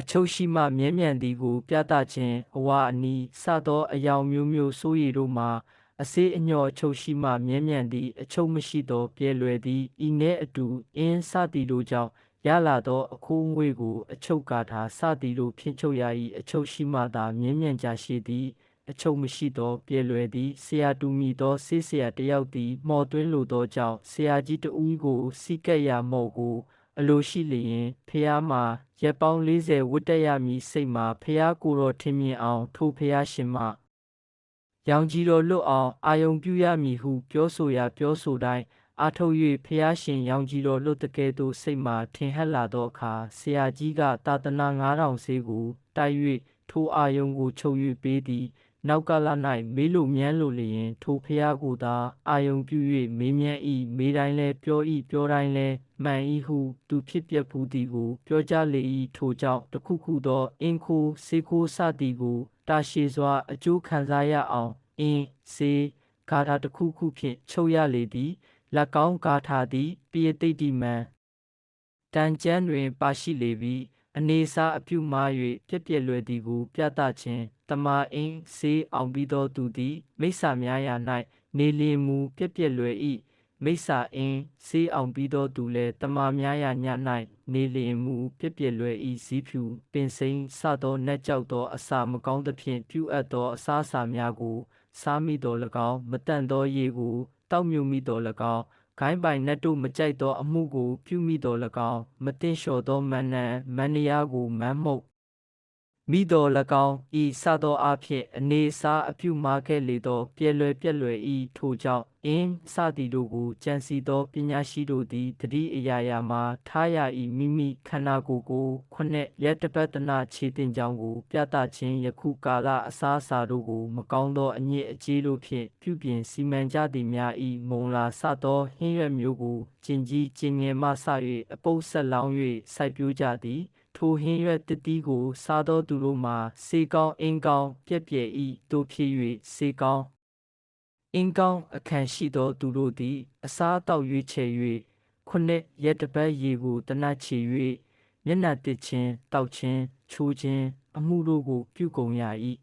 အချုပ်ရှိမှမြဲမြံသည်ကို ပြသခြင်းအဝအနီးစသောအယောင်မျိုးမျိုးဆိုးရည်တို့မှာအစေးအညော့အချုပ်ရှိမှမြဲမြံသည်အချုပ်မရှိသောပြဲလွယ်သည်ဤနှင့်အတူအင်းစသည်တို့ကြောင့်ရလာသောအခိုးငွေကို အချုပ်ကားထားစသည်တို့ဖြင့်ချုပ်ရ၏အချုပ်ရှိမှသာမြဲမြံကြရှိသည်အချုပ်မရှိသောပြဲလွယ်သည်ဆရာတူမီသောဆေးဆရာတစ်ယောက်သည်မော်သွင်းလိုသောကြောင့်ဆရာကြီးတဦးကိုစီကက်ရမော့ကို အလိုရှိလျင်ဖះမှာရက်ပေါင်း40ဝတ်တက်ရမည်စိတ်မှာဖះကိုယ်တော်ထင်မြင်အောင်ထိုဖះရှင်မှရောင်ကြီးတော်လွတ်အောင်အာယုံပြုရမည်ဟုပြောဆိုရာပြောဆိုတိုင်းအာထုတ်၍ဖះရှင်ရောင်ကြီးတော်လွတ်တကယ်သို့စိတ်မှာထင်ဟပ်လာသောအခါဆရာကြီးကတာသနာ9000ဆေးကိုတိုက်၍ထိုအာယုံကိုချုပ်၍ပေးသည် နောက်ကာလ၌မေးလို့မြန်းလို့လျင် ထိုဖះကိုသာအာယုံပြု၍မေးမြန်း၏မေးတိုင်းလဲပြော၏ပြောတိုင်းလဲမှန်၏ဟုသူဖြစ်ပျက်ဘူးသည်ကို ပြောကြလေ၏ထိုကြောင့်တခုခုသောအင်းခိုးစေခိုးစသည်ကိုတာရှည်စွာအကျိုးခံစားရအောင်အင်းစေဂါထာတစ်ခုခုဖြင့်ချုပ်ရလေသည်လက်ကောင်းဂါထာသည်ပိယတိတ်တိမံတန်ကျမ်းတွင် ပါရှိလေပြီ အနေစာအပြုမှား၍ပြက်ပြက်လွယ်သည်ကိုပြသခြင်းတမာအင်းစေးအောင်ပြီးသောသူသည်မိစ္ဆာများရာ၌နေလင်မူပြက်ပြက်လွယ်၏မိစ္ဆာအင်းစေးအောင်ပြီးသောသူလည်းတမာများရာည၌နေလင်မူပြက်ပြက်လွယ်၏ဇီးဖြူပင်စိမ့်စသောနက်ကြောက်သောအစာမကောင်းသဖြင့်ပြုအပ်သောအစားအစာများကိုစားမိတော်၎င်းမတန့်သောရေကိုတောက်မြုံမိတော်၎င်း ဂိုင်းပိုင်နတ်တို့မကြိုက်သောအမှုကိုပြုမိတော်၎င်းမတင်လျှော်သောမန္နံမန္နရာကိုမမ်းမှုတ် မိတော်၎င်းဤစသောအဖြစ်အနေစားအပြုမာခဲ့လေသောပြဲလွယ်ပြက်လွယ်ဤထိုကြောင့်အင်းစသည်တို့ကိုကြံစီသောပညာရှိတို့သည်တတိအရာရာမှာထားရဤမိမိခန္ဓာကိုယ်ကိုခုနှစ်ရက်တပတ်တနာခြေတင်ကြောင်းကို ပြသခြင်းယခုကာလအစားအစာတို့ကိုမကောင်းသောအညစ်အကြေးတို့ဖြင့်ပြုပြင်စီမံကြသည်များဤမုံလာစသောဟင်းရွက်မျိုးကိုကျင်ကြီးကျင်ငယ်မှစ၍အပုပ်ဆက်လောင်း၍စိုက်ပျိုးကြသည် ထိုဟင်းရွက်တတိကို စားသောသူတို့မှာစေကောင်းအင်းကောင်းပြက်ပြဲဤတို့ဖြစ်၍စေကောင်းအင်းကောင်းအခန့်ရှိသောသူတို့သည် အစားအသောက်ရွေးချယ်၍ခုနှစ်ရက်တစ်ပတ်ရေကိုတနတ်ချေ၍မျက်နှာတစ်ချင်းတောက်ချင်းချိုးချင်းအမှုတို့ကိုပြုကုန်ရ၏